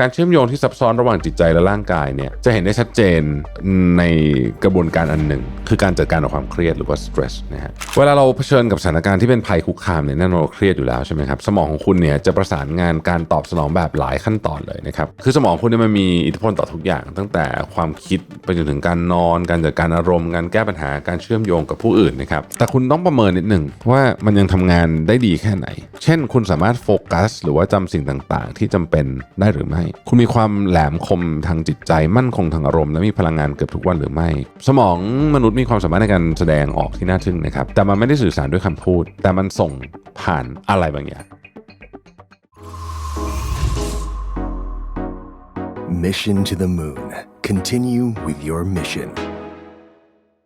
การเชื่อมโยงที่ซับซ้อนระหว่างจิตใจและร่างกายเนี่ยจะเห็นได้ชัดเจนในกระบวนการอันหนึ่ง คือการจัดการกับความเครียดหรือว่าสตรสนะฮะเวลาเราเผชิญกับสถานการณ์ที่เป็นภัยคุกคามเนี่ยแน่นอนเราเครียดอยู่แล้วใช่ไหมครับสมองของคุณเนี่ยจะประสานงานการตอบสนองแบบหลายขั้นตอนเลยนะครับคือสมองคุณเนี่ยมันมีอิทธิพลต่อทุกอย่าง ตั้งแต่ความคิดไปจนถึงการนอน การจัดการอารมณ์การแก้ปัญหาการเชื่อมโยงกับผู้อื่นนะครับแต่คุณต้องประเมินนิดหนึ่งว่ามันยังทำงานได้ดีแค่ไหน เช่น คุณสามารถโฟกัส หรือว่าจำสิ่งต่างๆ ที่จำเป็นได้หรือไม่คุณมีความแหลมคมทางจิตใจมั่นคงทางอารมณ์และมีพลังงานเกือบทุกวันหรือไม่ สมองมนุษย์มีความสามารถในการแสดงออกที่น่าทึ่งนะครับ แต่มันไม่ได้สื่อสารด้วยคำพูด แต่มันส่งผ่านอะไรบางอย่าง Mission to the Moon. Continue with your mission.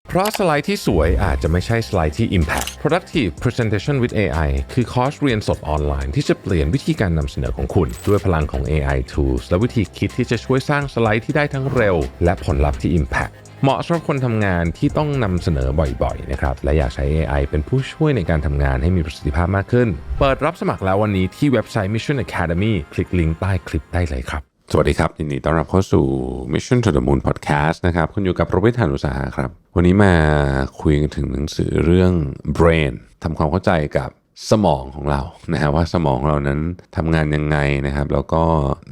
เพราะสไลด์ที่สวยอาจจะไม่ใช่สไลด์ที่ Impact Productive Presentation with AI คือคอร์สเรียนสดออนไลน์ที่จะเปลี่ยนวิธีการนำเสนอของคุณ ด้วยพลังของ AI Tools และวิธีคิดที่จะช่วยสร้างสไลด์ที่ได้ทั้งเร็ว และผลลัพธ์ที่ Impact เหมาะสำหรับคนทำงานที่ต้องนำเสนอบ่อยๆนะครับและอยากใช้ AI เป็นผู้ช่วยในการทำงานให้มีประสิทธิภาพมากขึ้น เปิดรับสมัครแล้ววันนี้ที่เว็บไซต์ Mission Academy คลิกลิงก์ใต้คลิปได้เลยครับ สวัสดีครับยินดีต้อนรับเข้าสู่ Mission to the Moon Podcast นะครับ คุณอยู่กับโรเบิร์ตธานุสาหะครับ วันนี้มาคุยกันถึงหนังสือเรื่อง Brain ทำความเข้าใจกับสมองของเรานะฮะว่าสมองของเรานั้นทำงานยังไงนะครับ แล้วก็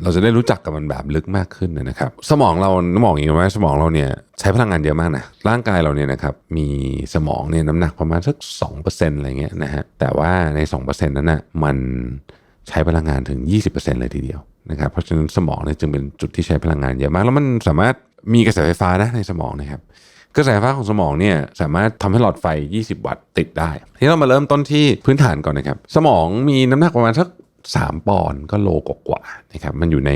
เราจะได้รู้จักกับมันแบบลึกมากขึ้นนะครับ สมองเราต้องบอกอย่างนี้ว่าสมองเราเนี่ยใช้พลังงานเยอะมากนะร่างกายเราเนี่ยนะครับมีสมองเนี่ยน้ำหนักประมาณสัก2%อะไรเงี้ยนะฮะแต่ว่าใน 2%นั้นนะมัน ใช้พลังงานถึง 20%เลยทีเดียวนะครับเพราะฉะนั้นสมองเนี่ยจึงเป็นจุดที่ใช้พลังงานเยอะมาก แล้วมันสามารถมีกระแสไฟฟ้านะในสมองนะครับกระแสไฟฟ้าของสมองเนี่ยสามารถทำให้หลอดไฟ 20 วัตต์ติดได้ ทีนี้เรามาเริ่มต้นที่พื้นฐานก่อนนะครับ สมองมีน้ำหนักประมาณสัก 3 ปอนด์ก็โลกว่านะครับมันอยู่ใน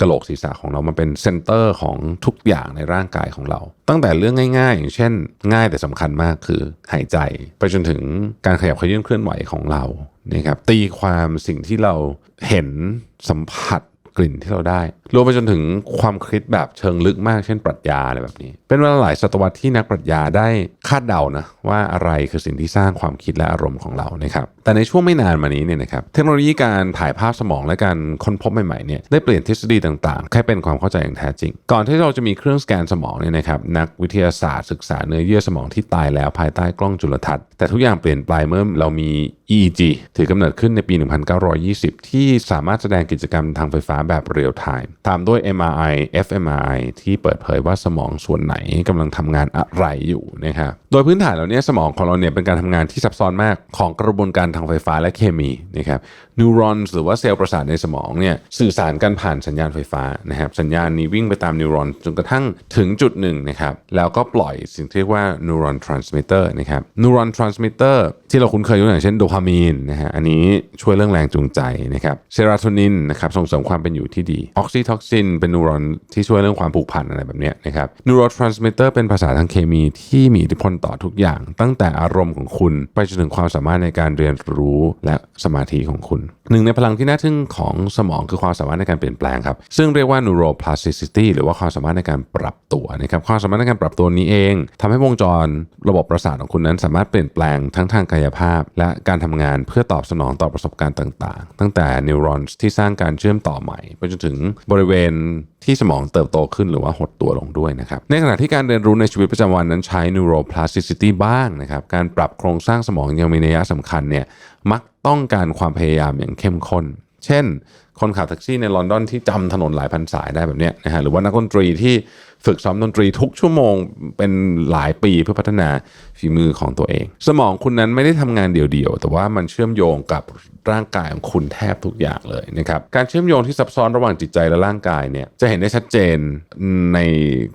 กระโหลกศีรษะของเรา มันเป็นเซนเตอร์ของทุกอย่างในร่างกายของเรา ตั้งแต่เรื่องง่าย ๆ อย่างเช่น ง่ายแต่สำคัญมากคือหายใจ ไปจนถึงการขยับขยื่นเคลื่อนไหวของเรา นะครับตีความสิ่งที่เราเห็นสัมผัสกลิ่นที่เราได้ รวมไปจนถึงความคิดแบบเชิงลึกมากเช่นปรัชญาอะไรแบบนี้ เป็นเวลาหลายศตวรรษที่นักปรัชญาได้คาดเดานะว่าอะไรคือสิ่งที่สร้างความคิดและอารมณ์ของเรานะครับแต่ในช่วงไม่นานมานี้เนี่ยนะครับเทคโนโลยีการถ่ายภาพสมองและการค้นพบใหม่ๆเนี่ยได้เปลี่ยนทฤษฎีต่างๆ ให้เป็นความเข้าใจอย่างแท้จริง ก่อนที่เราจะมีเครื่องสแกนสมองเนี่ยนะครับนักวิทยาศาสตร์ศึกษาเนื้อเยื่อสมองที่ตายแล้วภายใต้กล้องจุลทรรศน์แต่ทุกอย่างเปลี่ยนไปเมื่อเรามี EEG ถือกำเนิดขึ้นในปี 1920 ที่สามารถแสดงกิจกรรมทางไฟฟ้าแบบเรียลไทม์ตามด้วย MRI fMRI ที่เปิดเผยว่าสมองส่วนไหนกำลังทำงานอะไรอยู่นะครับโดยพื้นฐานแล้วเนี่ยสมองของเราเนี่ยเป็นการทำงานที่ซับซ้อนมากของกระบวนการทางไฟฟ้าและเคมีนะครับนิวรอนหรือว่าเซลล์ประสาทในสมองเนี่ยสื่อสารกันผ่านสัญญาณไฟฟ้านะครับสัญญาณนี้วิ่งไปตามนิวรอนจนกระทั่งถึงจุดหนึ่งนะครับแล้วก็ปล่อยสิ่งที่เรียกว่านิวรอนทรานสมิเตอร์นะครับนิวรอนทรานสมิเตอร์ที่เราคุ้นเคยยกอย่างเช่นโดพามีนนะฮะอันนี้ช่วยเรื่องแรงจูงใจนะครับเซโรโทนินนะครับส่งเสริมความเป็นอยู่ที่ดีออกซิทอกซินเป็นนิวรอนที่ช่วยเรื่องความผูกพันอะไรแบบเนี้ยนะครับนิวโรทรานสมิเตอร์เป็นภาษาทางเคมีที่มีอิทธิพลต่อทุกอย่าง ตั้งแต่อารมณ์ของคุณ ไปจนถึงความสามารถในการเรียนรู้และสมาธิของคุณหนึ่งในพลังที่น่าทึ่งของสมองคือความสามารถในการเปลี่ยนแปลงครับ ซึ่งเรียกว่า neuroplasticity หรือว่าความสามารถในการปรับตัวนะครับความสามารถในการปรับตัวนี้เองทำให้วงจรระบบประสาทของคุณนั้น สามารถเปลี่ยนแปลงทั้งทางกายภาพ และการทำงานเพื่อตอบสนองต่อประสบการณ์ต่าง ๆ ตั้งแต่นิวรอนที่สร้างการเชื่อมต่อใหม่ไปจนถึงบริเวณ ที่สมองเติบโตขึ้นหรือว่าหดตัวลงด้วยนะครับ ในขณะที่การเรียนรู้ในชีวิตประจำวันนั้นใช้ neuroplasticity บ้างนะครับ การปรับโครงสร้างสมองยังมีนัยสำคัญเนี่ยมักต้องการความพยายามอย่างเข้มข้น เช่น คนขับแท็กซี่ในลอนดอนที่จำถนนหลายพันสายได้แบบเนี้ยนะฮะหรือว่านักดนตรีที่ ฝึกซ้อมดนตรีทุกชั่วโมงเป็นหลายปีเพื่อพัฒนาฝีมือของตัวเอง สมองคุณนั้นไม่ได้ทำงานเดี่ยวๆ แต่ว่ามันเชื่อมโยงกับร่างกายของคุณแทบทุกอย่างเลยนะครับการเชื่อมโยงที่ซับซ้อนระหว่างจิตใจและร่างกายเนี่ยจะเห็นได้ชัดเจนใน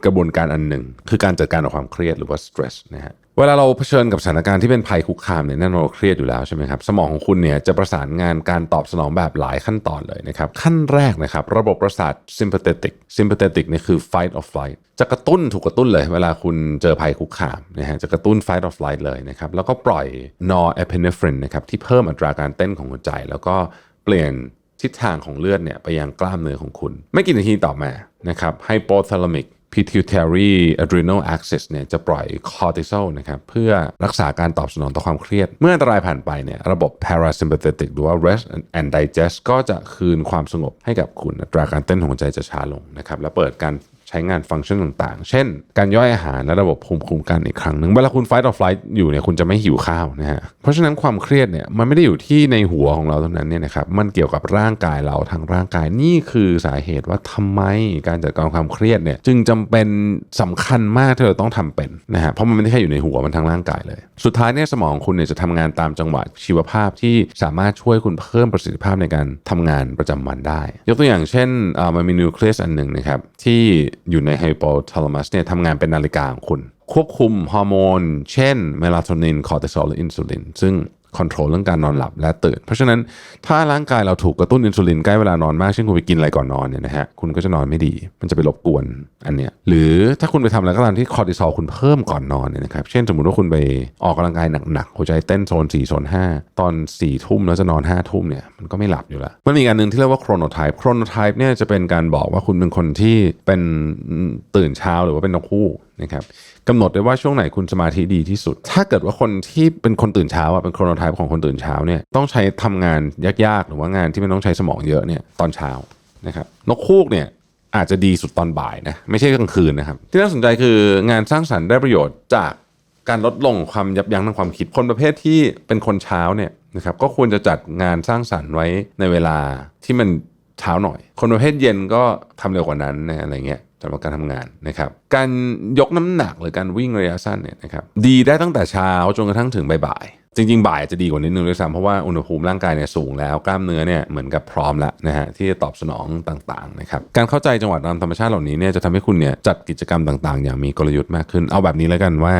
กระบวนการอันหนึ่งคือการจัดการกับความเครียดหรือว่า stress นะฮะ เวลาเราเผชิญกับสถานการณ์ที่เป็นภัยคุกคามเนี่ยแน่นอนเราเครียดอยู่แล้วใช่ไหมครับสมองของคุณเนี่ยจะประสานงานการตอบสนองแบบหลายขั้นตอนเลยนะครับขั้นแรกนะครับระบบประสาท sympathetic sympathetic นี่คือ fight or flight จะกระตุ้นถูกกระตุ้นเลย เวลาคุณเจอภัยคุกคามนะฮะจะกระตุ้น fight or flight เลยนะครับแล้วก็ปล่อย norepinephrine นะครับที่เพิ่มอัตราการเต้นของหัวใจ แล้วก็เปลี่ยนทิศทางของเลือดเนี่ยไปยังกล้ามเนื้อของคุณ ไม่กี่นาทีต่อมานะครับ hypothalamic pituitary adrenal axis เนี่ยจะปล่อยคอร์ติซอลนะครับเพื่อรักษาการตอบสนองต่อความเครียด เมื่ออันตรายผ่านไปเนี่ยระบบ parasympathetic หรือว่า rest and digest ก็จะคืนความสงบให้กับคุณอัตราการเต้นของหัวใจจะช้าลงนะครับและเปิดการ ใช้งานฟังก์ชันต่างๆ เช่น การย่อยอาหารและระบบภูมิคุ้มกันอีกครั้งหนึ่งเวลาคุณ fight or flight อยู่เนี่ยคุณจะไม่หิวข้าวนะฮะเพราะฉะนั้นความเครียดเนี่ยมันไม่ได้อยู่ที่ในหัวของเราเท่านั้นเนี่ยนะครับมันเกี่ยวกับร่างกายเราทางร่างกายนี่คือสาเหตุว่าทำไมการจัดการความเครียดเนี่ยจึงจำเป็นสำคัญมากที่เราต้องทำเป็นนะฮะเพราะมันไม่ได้แค่อยู่ในหัวมันทั้งร่างกายเลย สุดท้ายเนี่ยสมองคุณเนี่ยจะทำงานตามจังหวะชีวภาพที่สามารถช่วยคุณเพิ่มประสิทธิภาพในการทำงานประจำวันได้ ยกตัวอย่างเช่นอ่ามันมีนิวเคลียสอันหนึ่งนะครับที่ อยู่ในไฮโปทาลามัสเนี่ยทำงานเป็นนาฬิกาของคุณ ควบคุมฮอร์โมน เช่นเมลาโทนินคอร์ติซอลและอินซูลินซึ่ง คอนโทรลเรื่องการนอนหลับและตื่น เพราะฉะนั้นถ้าร่างกายเราถูกกระตุ้นอินซูลินใกล้เวลานอนมาก เช่นคุณไปกินอะไรก่อนนอนเนี่ยนะฮะคุณก็จะนอนไม่ดี มันจะไปรบกวนอันเนี้ยหรือถ้าคุณไปทำอะไรก็ตามที่คอร์ติซอลคุณเพิ่มก่อนนอนเนี่ยนะครับเช่นสมมติว่าคุณไปออกกำลังกายหนักๆหัวใจเต้นโซน4โซน5 ตอน4ี่ทุ่มแล้วจะนอน5้าทุ่มเนี่ยมันก็ไม่หลับอยู่ล้วมันมีกอันหนึ่งที่เรียกว่าโครโนไทป์โครโนไทป์เนี่ยจะเป็นการบอกว่าคุณเป็นคนที่เป็นตื่นเช้าหรือว่าเป็นนกคู่ นะครับกำหนดได้ว่าช่วงไหนคุณสมาธิดีที่สุด ถ้าเกิดว่าคนที่เป็นคนตื่นเช้าอะเป็นโครโนไทป์ของคนตื่นเช้าเนี่ยต้องใช้ทำงานยากๆ หรือว่างานที่มันต้องใช้สมองเยอะเนี่ยตอนเช้านะครับนกคูกเนี่ยอาจจะดีสุดตอนบ่ายนะไม่ใช่กลางคืนนะครับ ที่น่าสนใจคืองานสร้างสรรค์ได้ประโยชน์จากการลดลงความยับยั้งทางความคิดคนประเภทที่เป็นคนเช้าเนี่ยนะครับก็ควรจะจัดงานสร้างสรรค์ไว้ในเวลาที่มันเช้าหน่อย คนประเภทเย็นก็ทำเร็วกว่านั้นนะอะไรเงี้ย สำหรับการทำงานนะครับ การยกน้ำหนักหรือการวิ่งระยะสั้นเนี่ยนะครับดีได้ตั้งแต่เช้าจนกระทั่งถึงบ่าย จริงๆ บ่ายจะดีกว่านิดนึงด้วยซ้ำเพราะว่าอุณหภูมิร่างกายเนี่ยสูงแล้วกล้ามเนื้อเนี่ยเหมือนกับพร้อมแล้วนะฮะที่จะตอบสนองต่างๆนะครับการเข้าใจจังหวะตามธรรมชาติเหล่านี้เนี่ยจะทำให้คุณเนี่ยจัดกิจกรรมต่างๆ อย่างมีกลยุทธ์มากขึ้น เอาแบบนี้แล้วกันว่า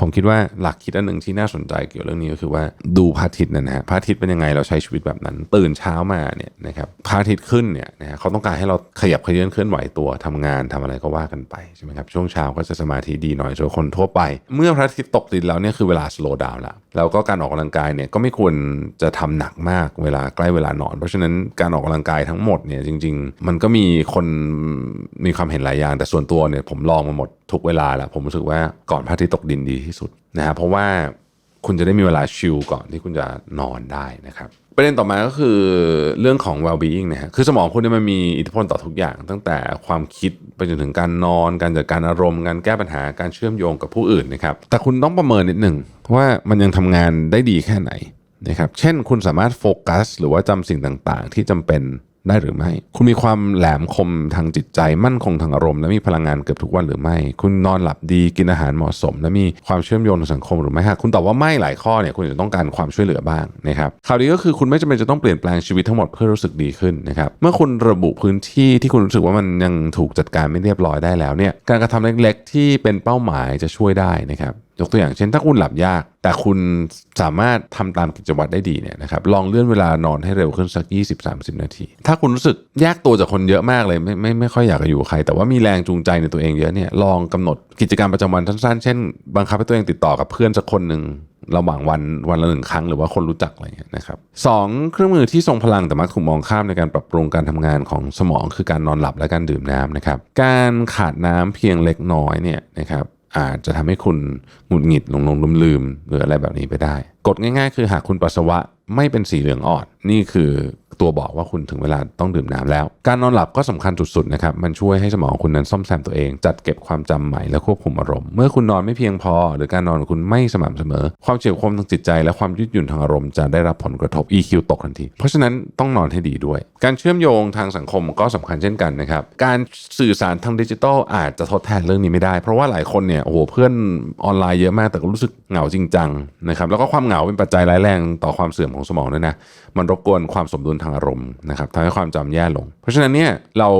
ผมคิดว่าหลักคิดอันหนึ่งที่น่าสนใจเกี่ยวกับเรื่องนี้ก็คือว่าดูพระอาทิตย์นะฮะพระอาทิตย์เป็นยังไงเราใช้ชีวิตแบบนั้น ตื่นเช้ามาเนี่ยนะครับพระอาทิตย์ขึ้นเนี่ยนะฮะเขาต้องการให้เราขยับเขยื้อนเคลื่อนไหวตัวทำงานทำอะไรก็ว่ากันไปใช่ไหมครับช่วงเช้าก็จะสมาธิดีหน่อยสำหรับคนทั่วไป เมื่อพระอาทิตย์ตกดินแล้วเนี่ยคือเวลา slow down แล้ว แล้วก็การออกกำลังกายเนี่ยก็ไม่ควรจะทำหนักมากเวลาใกล้เวลานอน เพราะฉะนั้นการออกกำลังกายทั้งหมดเนี่ยจริง ๆ มันก็มีคนมีความเห็นหลายอย่าง แต่ส่วนตัวเนี่ยผมลองมาหมดทุกเวลาแล้ว ผมรู้สึกว่าก่อนพระอาทิตย์ตกดินดีที่สุดนะฮะเพราะว่าคุณจะได้มีเวลาชิลก่อนที่คุณจะนอนได้นะครับ ประเด็นต่อมาก็คือเรื่องของ well-being นะฮะคือสมองคุณเนี่ยมันมีอิทธิพลต่อทุกอย่าง ตั้งแต่ความคิดไปจนถึงการนอน การจัดการอารมณ์ การแก้ปัญหาการเชื่อมโยงกับผู้อื่นนะครับ แต่คุณต้องประเมินนิดหนึ่งว่ามันยังทำงานได้ดีแค่ไหนนะครับ เช่นคุณสามารถโฟกัส หรือว่าจำสิ่งต่างๆ ที่จำเป็น ได้หรือไม่ คุณมีความแหลมคมทางจิตใจมั่นคงทางอารมณ์และมีพลังงานเกือบทุกวันหรือไม่ คุณนอนหลับดีกินอาหารเหมาะสม และมีความเชื่อมโยงทางสังคมหรือไม่หากคุณตอบว่าไม่หลายข้อเนี่ยคุณจะต้องการความช่วยเหลือบ้างนะครับข่าวดีก็คือคุณไม่จำเป็นจะต้องเปลี่ยนแปลงชีวิตทั้งหมดเพื่อรู้สึกดีขึ้นนะครับเมื่อคุณระบุพื้นที่ที่คุณรู้สึกว่ามันยังถูกจัดการไม่เรียบร้อยได้แล้วเนี่ยการกระทำเล็ก ๆ ที่เป็นเป้าหมายจะช่วยได้นะครับยกตัวอย่างเช่นถ้าคุณหลับยาก แต่คุณสามารถทำตามกิจวัตรได้ดีเนี่ยนะครับลองเลื่อนเวลานอนให้เร็วขึ้นสัก 20-30 นาที ถ้าคุณรู้สึกแยกตัวจากคนเยอะมากเลยไม่ไม่ไม่ค่อยอยากจะอยู่กับใคร แต่ว่ามีแรงจูงใจในตัวเองเยอะเนี่ยลองกำหนดกิจกรรมประจำวันสั้นๆ เช่น บังคับให้ตัวเองติดต่อกับเพื่อนสักคนหนึ่งระหว่างวันวันละหนึ่งครั้งหรือว่าคนรู้จักอะไรเงี้ยนะครับสองเครื่องมือที่ทรงพลังแต่มักถูกมองข้ามในการปรับปรุงการทำงานของสมองคือการนอนหลับและการดื่มน้ำนะครับการขาดน้ำเพียงเล็กน้อยเนี่ยนะครับ อาจจะทำให้คุณหงุดหงิดหลงหลงลืมลืมหรืออะไรแบบนี้ไปได้ กฎง่ายๆ คือหากคุณปัสสาวะไม่เป็นสีเหลืองอ่อน นี่คือ ตัวบอกว่าคุณถึงเวลาต้องดื่มน้ำแล้ว การนอนหลับก็สำคัญสุดๆนะครับ มันช่วยให้สมองคุณนั้นซ่อมแซมตัวเอง จัดเก็บความจำใหม่และควบคุมอารมณ์ เมื่อคุณนอนไม่เพียงพอ หรือการนอนของคุณไม่สม่ำเสมอ ความเฉียบคมทางจิตใจ และความยืดหยุ่นทางอารมณ์จะได้รับผลกระทบ EQ ตกทันที เพราะฉะนั้นต้องนอนให้ดีด้วย การเชื่อมโยงทางสังคมก็สำคัญเช่นกันนะครับ การสื่อสารทางดิจิทัลอาจจะทดแทนเรื่องนี้ไม่ได้ เพราะว่าหลายคนเนี่ยโอ้โหเพื่อนออนไลน์เยอะมากแต่ก็รู้สึกเหงาจริงจังนะครับแล้วก็ความเหงาเป็นปัจจัยร้ายแรงต่อความเสื่อมของสมองด้วยนะมันรบกวนความสมดุลทางอารมณ์นะครับทำให้ความจำแย่ลง เพราะฉะนั้นเนี่ยเรา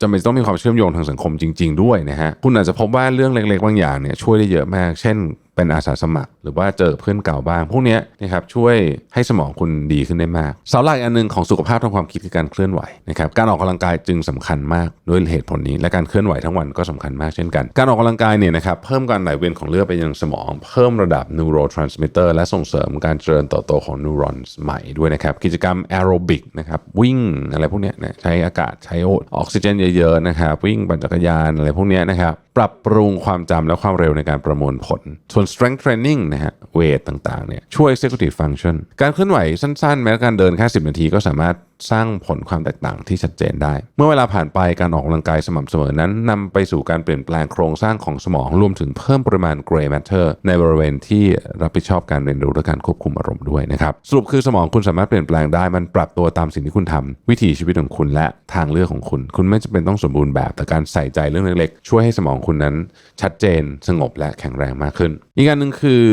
จำเป็นต้องมีความเชื่อมโยงทางสังคมจริง ๆ ด้วยนะฮะคุณอาจจะพบว่าเรื่องเล็ก ๆ บางอย่างเนี่ยช่วยได้เยอะมาก เช่น เป็นอาสาสมัคร หรือว่าเจอเพื่อนเก่าบ้าง พวกนี้นะครับช่วยให้สมองคุณดีขึ้นได้มากเสาหลักอันหนึงของสุขภาพทางความคิดคือการเคลื่อนไหวนะครับการออกกำลังกายจึงสำคัญมากด้วยเหตุผลนี้ และการเคลื่อนไหวทั้งวันก็สำคัญมากเช่นกัน การออกกำลังกายเนี่ยนะครับเพิ่มการไหลเวียนของเลือดไปยังสมอง เพิ่มระดับ neurotransmitter และส่งเสริมการเจริญเติบโตของนิวรอนใหม่ด้วยนะครับกิจกรรมแอโรบิกนะครับวิ่งอะไรพวกนี้นะใช้อากาศใช้ออกซิเจนเยอะๆนะครับวิ่งปั่นจักรยานอะไรพวกนี้นะครับปรับปรุงความจำและความเร็วในการประมวลผลส่วน strength training นะฮะเวทต่างๆเนี่ยช่วย executive function การเคลื่อนไหวสั้นๆ แม้การเดินแค่ 10 นาทีก็สามารถ สร้างผลความแตกต่างที่ชัดเจนได้ เมื่อเวลาผ่านไปการออกกำลังกายสม่ำเสมอนั้นนำไปสู่การเปลี่ยนแปลงโครงสร้างของสมองรวมถึงเพิ่มปริมาณ gray matter ในบริเวณที่รับผิดชอบการเรียนรู้และการควบคุมอารมณ์ด้วยนะครับสรุปคือสมองคุณสามารถเปลี่ยนแปลงได้มันปรับตัวตามสิ่งที่คุณทำวิถีชีวิตของคุณและทางเลือกของคุณ คุณไม่จำเป็นต้องสมบูรณ์แบบ แต่การใส่ใจเรื่องเล็กๆ ช่วยให้สมองคุณนั้น ชัดเจนสงบและแข็งแรงมากขึ้น อีกอันหนึ่งคือ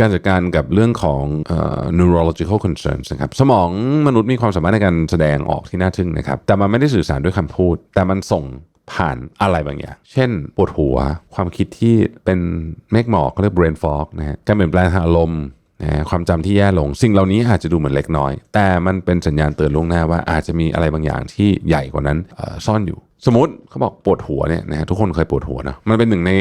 การจัดการกับเรื่องของ neurological concerns นะครับสมองมนุษย์มีความสามารถในการแสดงออกที่น่าทึ่งนะครับ แต่มันไม่ได้สื่อสารด้วยคำพูด แต่มันส่งผ่านอะไรบางอย่าง เช่น ปวดหัว ความคิดที่เป็นเมฆหมอกเขาเรียก brain fog นะฮะ การเปลี่ยนแปลงทางอารมณ์นะฮะความจำที่แย่ลง สิ่งเหล่านี้อาจจะดูเหมือนเล็กน้อย แต่มันเป็นสัญญาณเตือนล่วงหน้าว่าอาจจะมีอะไรบางอย่างที่ใหญ่กว่านั้นซ่อนอยู่ สมมติเขาบอกปวดหัวเนี่ยนะฮะทุกคนเคยปวดหัวนะมันเป็นหนึ่งใน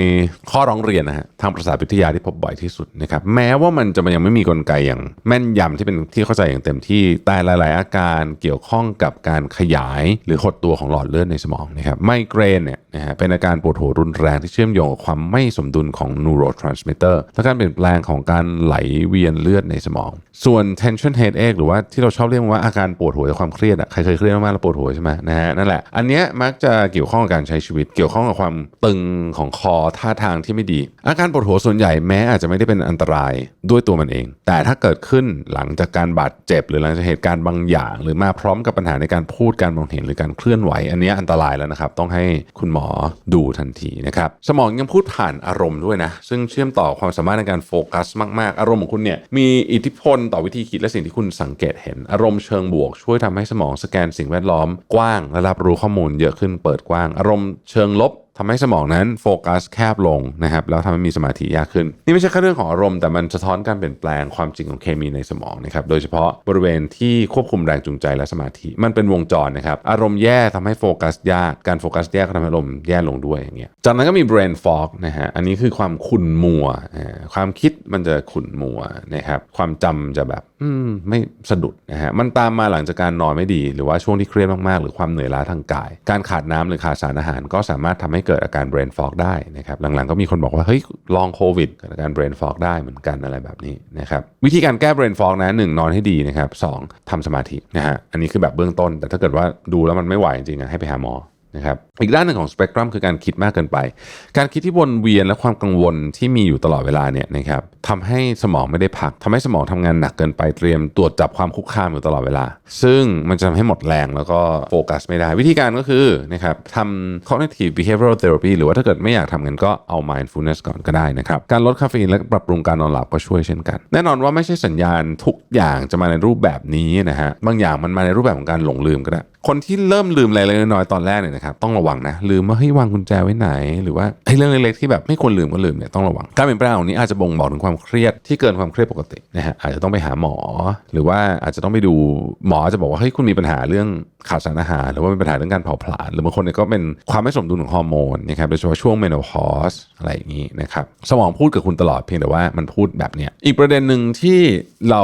ข้อร้องเรียนนะฮะทางประสาทวิทยาที่พบบ่อยที่สุดนะครับแม้ว่ามันจะมันยังไม่มีกลไกอย่างแม่นยำที่เป็นที่เข้าใจอย่างเต็มที่แต่หลาย ๆ อาการเกี่ยวข้องกับการขยายหรือหดตัวของหลอดเลือดในสมองนะครับไมเกรนเนี่ยนะฮะเป็นอาการปวดหัวรุนแรงที่เชื่อมโยงกับความไม่สมดุลของ neurotransmitter และการเปลี่ยนแปลงของการไหลเวียนเลือดในสมอง ส่วน tension headache หรือว่าที่เราชอบเรียกว่าอาการปวดหัวจากความเครียดอะใครเคยเครียดมากๆแล้วปวดหัวใช่ไหมนะฮะนั่นแหละอันเนี้ยมักจะเกี่ยวข้องกับการใช้ชีวิต เกี่ยวข้องกับความตึงของคอท่าทางที่ไม่ดี อาการปวดหัวส่วนใหญ่แม้อาจจะไม่ได้เป็นอันตรายด้วยตัวมันเอง แต่ถ้าเกิดขึ้นหลังจากการบาดเจ็บ หรือหลังจากเหตุการณ์บางอย่าง หรือมาพร้อมกับปัญหาในการพูดการมองเห็นหรือการเคลื่อนไหว อันนี้อันตรายแล้วนะครับ ต้องให้คุณหมอดูทันทีนะครับสมองยังพูดผ่านอารมณ์ด้วยนะซึ่งเชื่อมต่อความสามารถในการโฟกัสมาก ๆ อารมณ์ของคุณเนี่ยมีอิทธิพลต่อวิธีคิดและสิ่งที่คุณสังเกตเห็น อารมณ์เชิงบวก ช่วยทำให้สมองสแกนสิ่งแวดล้อมกว้างและรับรู้ข้อมูลเยอะขึ้นเปิดกว้าง อารมณ์เชิงลบ ทำให้สมองนั้นโฟกัสแคบลงนะครับแล้วทำให้มีสมาธิยากขึ้น นี่ไม่ใช่แค่เรื่องของอารมณ์แต่มันสะท้อนการเปลี่ยนแปลงความจริงของเคมีในสมองนะครับโดยเฉพาะบริเวณที่ควบคุมแรงจูงใจและสมาธิ มันเป็นวงจรนะครับอารมณ์แย่ทำให้โฟกัสยากการโฟกัสแย่ก็ทำให้อารมณ์แย่ลงด้วยอย่างเงี้ยจากนั้นก็มี brain fog นะฮะอันนี้คือความขุ่นมัว ความคิดมันจะขุ่นมัวนะครับความจำจะแบบอืมไม่สะดุดนะฮะมันตามมาหลังจากการนอนไม่ดี หรือว่าช่วงที่เครียดมากๆ หรือความเหนื่อยล้าทางกาย การขาดน้ำหรือขาดสารอาหารก็สามารถทำให้เกิดอาการ brain fog ได้นะครับหลังๆก็มีคนบอกว่าเฮ้ยลองโควิดเกิดอาการ brain fog ได้เหมือนกันอะไรแบบนี้นะครับวิธีการแก้ brain fog นะหนึ่งนอนให้ดีนะครับสองทำสมาธินะฮะอันนี้คือแบบเบื้องต้น แต่ถ้าเกิดว่าดูแล้วมันไม่ไหวจริงๆให้ไปหาหมอนะครับอีกด้านหนึ่งของสเปกตรัมคือการคิดมากเกินไป การคิดที่วนเวียนและความกังวลที่มีอยู่ตลอดเวลาเนี่ยนะครับ ทำให้สมองไม่ได้พักทำให้สมองทำงานหนักเกินไปเตรียมตรวจจับความคุกคามอยู่ตลอดเวลา ซึ่งมันจะทำให้หมดแรงแล้วก็โฟกัสไม่ได้ วิธีการก็คือนะครับทำ cognitive behavioral therapy หรือว่าถ้าเกิดไม่อยากทำกันก็เอา mindfulness ก่อนก็ได้นะครับ การลดคาเฟอีนและปรับปรุงการนอนหลับก็ช่วยเช่นกัน แน่นอนว่าไม่ใช่สัญญาณทุกอย่างจะมาในรูปแบบนี้นะฮะบางอย่างมันมาในรูปแบบของการหลงลืมก็ได้ คนที่เริ่มลืมอะไรเล็กน้อยตอนแรกเนี่ยนะครับต้องระวังนะลืมว่าเฮ้ยวางกุญแจไว้ไหน หรือว่าไอ้เรื่องเล็กๆที่แบบไม่ควรลืมก็ลืมเนี่ยต้องระวังการเปลี่ยนแปลงเหล่านี้อาจจะบ่งบอกถึงความเครียดที่เกินความเครียดปกตินะฮะอาจจะต้องไปหาหมอ หรือว่าอาจจะต้องไปดูหมอจะบอกว่าเฮ้ยคุณมีปัญหาเรื่องขาดสารอาหารหรือว่ามีปัญหาเรื่องการเผาผลาญหรือบางคนเนี่ยก็เป็นความไม่สมดุลของฮอร์โมนนะครับโดยเฉพาะช่วงเมน o พอสอะไรอย่างนี้นะครับสมองพูดกับคุณตลอดเพียงแต่ว่ามันพูดแบบเนี้ยอีกประเด็นหนึ่งที่เรา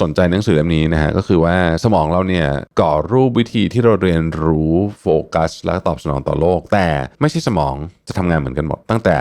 สนใจหนังสือเล่มนี้นะฮะก็คือว่าสมองเราเนี่ยก่อรูปวิธีที่เราเรียนรู้โฟกัส และตอบสนองต่อโลก แต่ไม่ใช่สมองจะทำงานเหมือนกันหมดตั้งแต่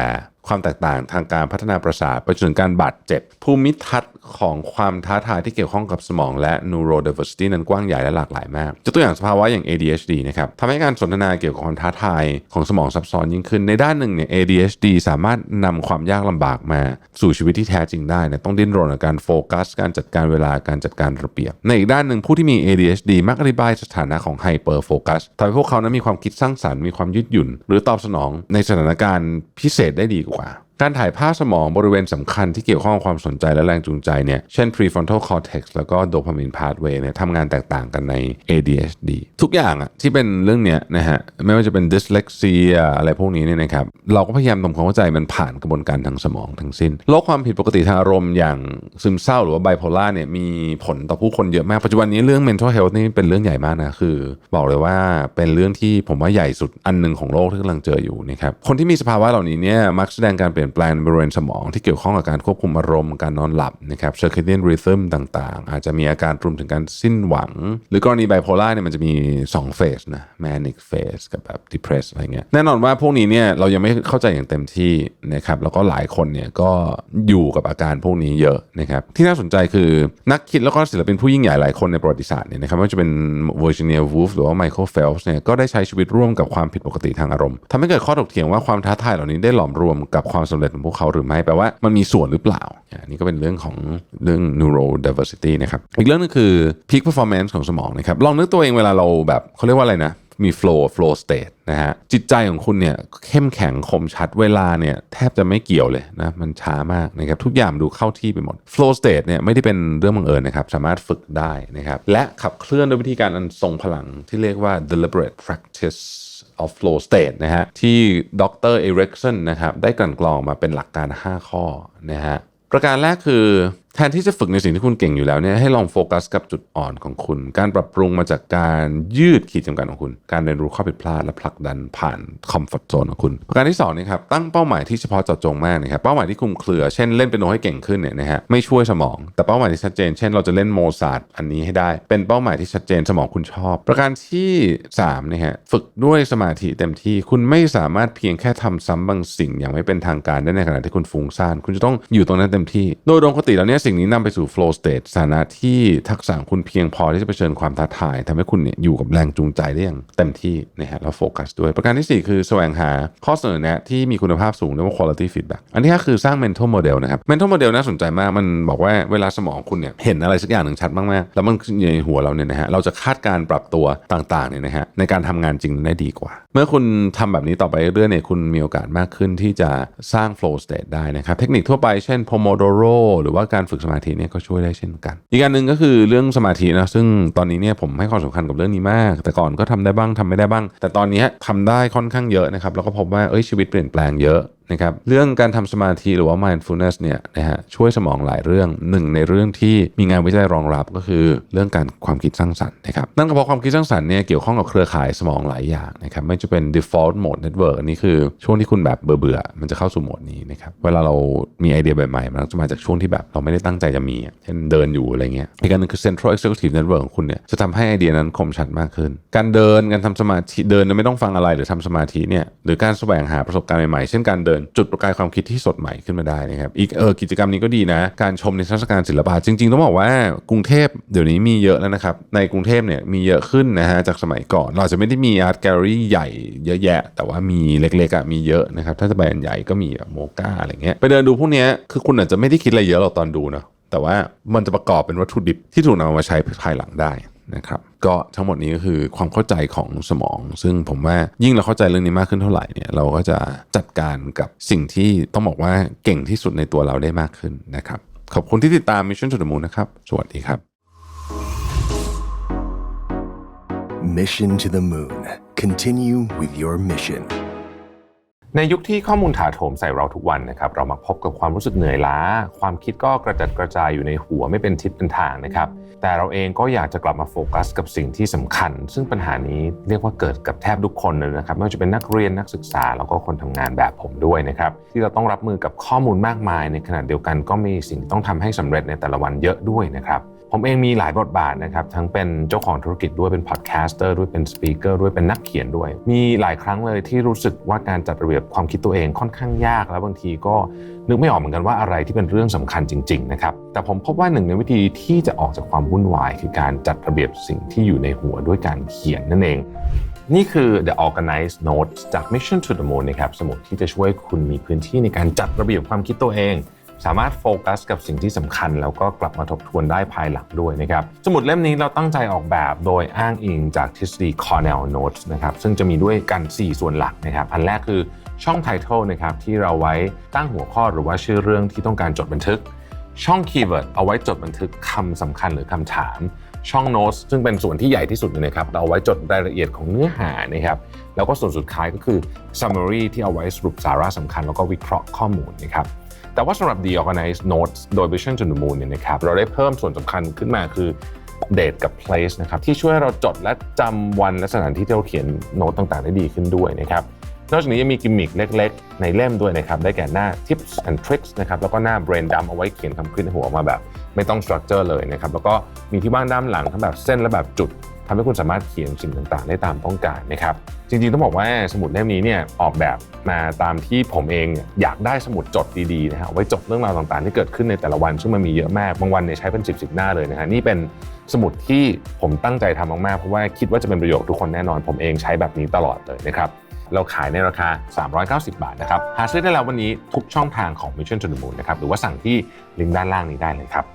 ความแตกต่างทางการพัฒนาประสาทไปจนถึงการบาดเจ็บ ภูมิทัศน์ของความท้าทายที่เกี่ยวข้องกับสมองและ neurodiversity นั้นกว้างใหญ่และหลากหลายมากยกตัวอย่างสภาวะอย่าง ADHD นะครับทำให้การสนทนาเกี่ยวกับความท้าทายของสมองซับซ้อนยิ่งขึ้น ในด้านหนึ่งเนี่ย ADHD สามารถนำความยากลำบากมา สู่ชีวิตที่แท้จริงได้นะต้องดิ้นรนกับการโฟกัส การจัดการเวลาการจัดการระเบียบ ในอีกด้านหนึ่งผู้ที่มี ADHD มักอธิบายสถานะของ hyper focus ทำให้พวกเขานั้นมีความคิดสร้างสรรค์มีความยืดหยุ่น หรือตอบสนองในสถานการณ์พิเศษได้ดีกว่า华。 การถ่ายภาพสมองบริเวณสำคัญที่เกี่ยวข้องกับความสนใจและแรงจูงใจเนี่ย เช่น prefrontal cortex แล้วก็ dopamine pathway เนี่ยทำงานแตกต่างกันใน ADHD ทุกอย่างอะที่เป็นเรื่องเนี้ยนะฮะ ไม่ว่าจะเป็น dyslexia อะไรพวกนี้เนี่ยนะครับ เราก็พยายามทำความเข้าใจมันผ่านกระบวนการทางสมองทั้งสิ้น โรคความผิดปกติทางอารมณ์อย่างซึมเศร้าหรือว่า bipolar เนี่ยมีผลต่อผู้คนเยอะมาก ปัจจุบันนี้เรื่อง mental health นี่เป็นเรื่องใหญ่มากนะ คือ บอกเลยว่าเป็นเรื่องที่ผมว่าใหญ่สุดอันหนึ่งของโลกที่กำลังเจออยู่นะครับ คนที่มีสภาวะเหล่านี้เนี่ยมักแสดงการเปลี่ยนแปลงในบริเวณสมองที่เกี่ยวข้องกับการควบคุมอารมณ์การนอนหลับนะครับ circadian rhythm ต่างๆ อาจจะมีอาการรวมถึงการสิ้นหวัง หรือกรณี bipolar เนี่ยมันจะมี2เฟสนะ manic phase กับแบบ depressed อะไรเงี้ยแน่นอนว่าพวกนี้เนี่ยเรายังไม่เข้าใจอย่างเต็มที่นะครับแล้วก็หลายคนเนี่ยก็อยู่กับอาการพวกนี้เยอะนะครับที่น่าสนใจคือนักคิดแล้วก็ศิลปินผู้ยิ่งใหญ่หลายคนในประวัติศาสตร์เนี่ยนะครับไม่ว่าจะเป็น Virginia Woolf หรือว่า Michael Phelps เนี่ยก็ได้ใช้ชีวิตร่วมกับความผิดปกติทางอารมณ์ทำให้เกิดข้อถกเถียงว่าความท้าทายเหล่านี้ได้หลอมรวมกับความสำเร็จของพวกเขาหรือไม่แปลว่ามันมีส่วนหรือเปล่าอันนี้ก็เป็นเรื่องของเรื่อง neurodiversity นะครับอีกเรื่องนึงคือ peak performance ของสมองนะครับลองนึกตัวเองเวลาเราแบบเขาเรียกว่าอะไรนะมี flow flow state นะฮะจิตใจของคุณเนี่ยเข้มแข็งคมชัดเวลาเนี่ยแทบจะไม่เกี่ยวเลยนะมันช้ามากนะครับทุกอย่างดูเข้าที่ไปหมด flow state เนี่ยไม่ได้เป็นเรื่องบังเอิญนะครับสามารถฝึกได้นะครับและขับเคลื่อนด้วยวิธีการอันทรงพลังที่เรียกว่า deliberate practice of flow state นะฮะที่ดรเอริกสันนะครับได้กลั่นกรองมาเป็นหลักการ 5 ข้อนะฮะประการแรกคือ แทนที่จะฝึกในสิ่งที่คุณเก่งอยู่แล้วเนี่ยให้ลองโฟกัสกับจุดอ่อนของคุณ การปรับปรุงมาจากการยืดขีดจำกัดของคุณ การเรียนรู้ข้อผิดพลาดและผลักดันผ่านคอมฟอร์ทโซนของคุณประการที่สองนี่ครับตั้งเป้าหมายที่เฉพาะเจาะจงมากนะครับเป้าหมายที่คลุมเครือเช่นเล่นเป็นโนให้เก่งขึ้นเนี่ยนะฮะไม่ช่วยสมอง แต่เป้าหมายที่ชัดเจน เช่นเราจะเล่นโมซาร์ทอันนี้ให้ได้ เป็นเป้าหมายที่ชัดเจนสมองคุณชอบ ประการที่3นะฮะฝึกด้วยสมาธิเต็มที่คุณไม่สามารถเพียงแค่ทำซ้ำบางสิ่งอย่างไม่เป็นทางการได้ในขณะที่คุณฟุ้งซ่านคุณจะต้องอยู่ตรงนั้นเต็มที่ โดยปกติแล้วเนี่ยสิ่งนี้นำไปสู่ flow state สถานะที่ทักษะคุณเพียงพอที่จะเผชิญความท้าทายทำให้คุณเนี่ยอยู่กับแรงจูงใจได้อย่างเต็มที่นะฮะแล้วโฟกัสด้วย ประการที่ 4 คือแสวงหาข้อเสนอแนะที่มีคุณภาพสูงเรียกว่า quality feedback อันที่ห้าคือสร้าง mental model นะครับ mental model น่าสนใจมากมันบอกว่าเวลาสมองคุณเนี่ยเห็นอะไรสักอย่างหนึ่งชัดมากๆแล้วมันอยู่ในหัวเราเนี่ยนะฮะเราจะคาดการณ์ปรับตัวต่างๆเนี่ยนะฮะในการทำงานจริงได้ดีกว่า เมื่อคุณทำแบบนี้ต่อไปเรื่อยๆเนี่ยคุณมีโอกาสมากขึ้นที่จะสร้าง flow state ได้นะครับเทคนิคทั่วไปเช่น pomodoro หรือว่าการฝึกสมาธิเนี่ยก็ช่วยได้เช่นกัน อีกการหนึ่งก็คือเรื่องสมาธินะซึ่งตอนนี้เนี่ยผมให้ความสำคัญกับเรื่องนี้มาก แต่ก่อนก็ทำได้บ้างทำไม่ได้บ้าง แต่ตอนนี้ทำได้ค่อนข้างเยอะนะครับแล้วก็พบว่าเอ้ยชีวิตเปลี่ยนแปลงเยอะ นะครับเรื่องการทำสมาธิหรือว่า mindfulness เนี่ยนะฮะช่วยสมองหลายเรื่องหนึ่งในเรื่องที่มีงานวิจัยรองรับก็คือเรื่องการความคิดสร้างสรรค์นะครับนั่นก็เพราะความคิดสร้างสรรค์เนี่ยเกี่ยวข้องกับเครือข่ายสมองหลายอย่างนะครับไม่จะเป็น default mode network อันนี้คือช่วงที่คุณแบบเบื่อๆมันจะเข้าสู่โหมดนี้นะครับเวลาเรามีไอเดียใหม่ๆมันจะมาจากช่วงที่แบบเราไม่ได้ตั้งใจจะมีเช่นเดินอยู่อะไรเงี้ยอีกอันหนึงคือ central executive network ของคุณเนี่ยจะทำให้ไอเดียนั้นคมชัดมากขึ้น การเดินการทำสมาธิเดินโดยไม่ต้องฟังอะไรหรือทำสมาธิเนี่ยหรือการแสวงหาประสบการณ์ใหม่ๆเช่นการเดินจุดประกายความคิดที่สดใหม่ขึ้นมาได้นะครับอีกเออกิจกรรมนี้ก็ดีนะ การชมในิทศการศิลปะจริง ๆ ต้องบอกว่ากรุงเทพเดี๋ยวนี้มีเยอะแล้วนะครับ ในกรุงเทพเนี่ยมีเยอะขึ้นนะฮะจากสมัยก่อน เราอจะไม่ได้มีอาร์ตแกลเลอรี่ใหญ่เยอะแยะ แต่ว่ามีเล็กๆอะมีเยอะนะครับ ถ้าจะไปอันใหญ่ก็มีแบบโมกาอะไรเงี้ยไปเดินดูพวกนี้คือคุณอาจจะไม่ได้คิดอะไรเยอะหรอกตอนดูเนาะแต่ว่ามันจะประกอบเป็นวัตถุดิบที่ถูกนำมาใช้ภายหลังได้ นะครับก็ทั้งหมดนี้ก็คือความเข้าใจของสมอง ซึ่งผมว่ายิ่งเราเข้าใจเรื่องนี้มากขึ้นเท่าไหร่เนี่ยเราก็จะจัดการกับสิ่งที่ต้องบอกว่าเก่งที่สุดในตัวเราได้มากขึ้นนะครับขอบคุณที่ติดตาม Mission to the Moon นะครับ สวัสดีครับ Mission to the Moon. Continue with your mission. ในยุคที่ข้อมูลถาโถมใส่เราทุกวันนะครับ เรามาพบกับความรู้สึกเหนื่อยล้า ความคิดก็กระจัดกระจายอยู่ในหัวไม่เป็นทิศเป็นทางนะครับ แต่เราเองก็อยากจะกลับมาโฟกัสกับสิ่งที่สำคัญ ซึ่งปัญหานี้เรียกว่าเกิดกับแทบทุกคนเลยนะครับไม่ว่าจะเป็นนักเรียนนักศึกษาแล้วก็คนทำงานแบบผมด้วยนะครับที่เราต้องรับมือกับข้อมูลมากมาย ในขณะเดียวกันก็มีสิ่งที่ต้องทำให้สำเร็จในแต่ละวันเยอะด้วยนะครับผมเองมีหลายบทบาทนะครับ ทั้งเป็นเจ้าของธุรกิจด้วยเป็นพอดแคสเตอร์ด้วยเป็นสปีกเกอร์ด้วยเป็นนักเขียนด้วย มีหลายครั้งเลยที่รู้สึกว่าการจัดระเบียบความคิดตัวเองค่อนข้างยาก แล้วบางทีก็ นึกไม่ออกเหมือนกันว่าอะไรที่เป็นเรื่องสำคัญจริง ๆ นะครับ แต่ผมพบว่าหนึ่งในวิธีที่จะออกจากความวุ่นวาย คือการจัดระเบียบสิ่งที่อยู่ในหัวด้วยการเขียนนั่นเอง นี่คือ The Organized Notes จาก Mission to the Moon นะครับสมุดที่จะช่วยคุณมีพื้นที่ในการจัดระเบียบความคิดตัวเองสามารถโฟกัสกับสิ่งที่สำคัญ แล้วก็กลับมาทบทวนได้ภายหลังด้วยนะครับ สมุดเล่มนี้เราตั้งใจออกแบบโดยอ้างอิงจากทฤษฎี Cornell Notes นะครับซึ่งจะมีด้วยกัน 4 ส่วนหลักนะครับ อันแรกคือ ช่อง Title นะครับที่เราไว้ตั้งหัวข้อหรือว่าชื่อเรื่องที่ต้องการจดบันทึก ช่อง Keyword เอาไว้จดบันทึกคำสำคัญหรือคำถาม ช่อง Notes ซึ่งเป็นส่วนที่ใหญ่ที่สุดเลยนะครับเราเอาไว้จดรายละเอียดของเนื้อหานะครับแล้วก็ส่วนสุดท้ายก็คือ Summary ที่เอาไว้สรุปสาระสำคัญ แล้วก็วิเคราะห์ข้อมูลนะครับแต่ว่าสำหรับ The Organized Notes โดย Vision to the Moon เนี่ยนะครับเราได้เพิ่มส่วนสำคัญขึ้นมาคือ Date กับ Place นะครับที่ช่วยเราจดและจำวันและสถานที่ที่เราเขียนโน้ตต่างๆได้ดีขึ้นด้วยนะครับ นอกจากนี้ยังมีกิมมิคเล็กๆ ในเล่มด้วยนะครับ ได้แก่หน้า Tips and Tricks นะครับ แล้วก็หน้า Brain Dump เอาไว้เขียนคำขึ้นในหัวออกมาแบบ ไม่ต้อง structure เลยนะครับ แล้วก็มีที่ว่างด้านหลังทั้งแบบเส้นและแบบจุดทำให้คุณสามารถเขียนสิ่งต่างๆ ได้ตามต้องการนะครับ จริงๆ ต้องบอกว่าสมุดเล่มนี้เนี่ยออกแบบมาตามที่ผมเองอยากได้สมุดจดดีๆนะฮะเอาไว้จดเรื่องราวต่างๆ ที่เกิดขึ้นในแต่ละวันซึ่งมันมีเยอะมาก บางวันเนี่ยใช้เป็น 10บสหน้าเลยนะฮะนี่เป็นสมุดที่ผมตั้งใจทำมากๆ เพราะว่าคิดว่าจะเป็นประโยชน์ทุกคนแน่นอน ผมเองใช้แบบนี้ตลอดเลยนะครับ เราขายในราคา 390 บาทนะครับ หาซื้อได้แล้ววันนี้ทุกช่องทางของ Mission to the Moon นะครับ หรือว่าสั่งที่ลิงก์ด้านล่างนี้ได้เลยครับ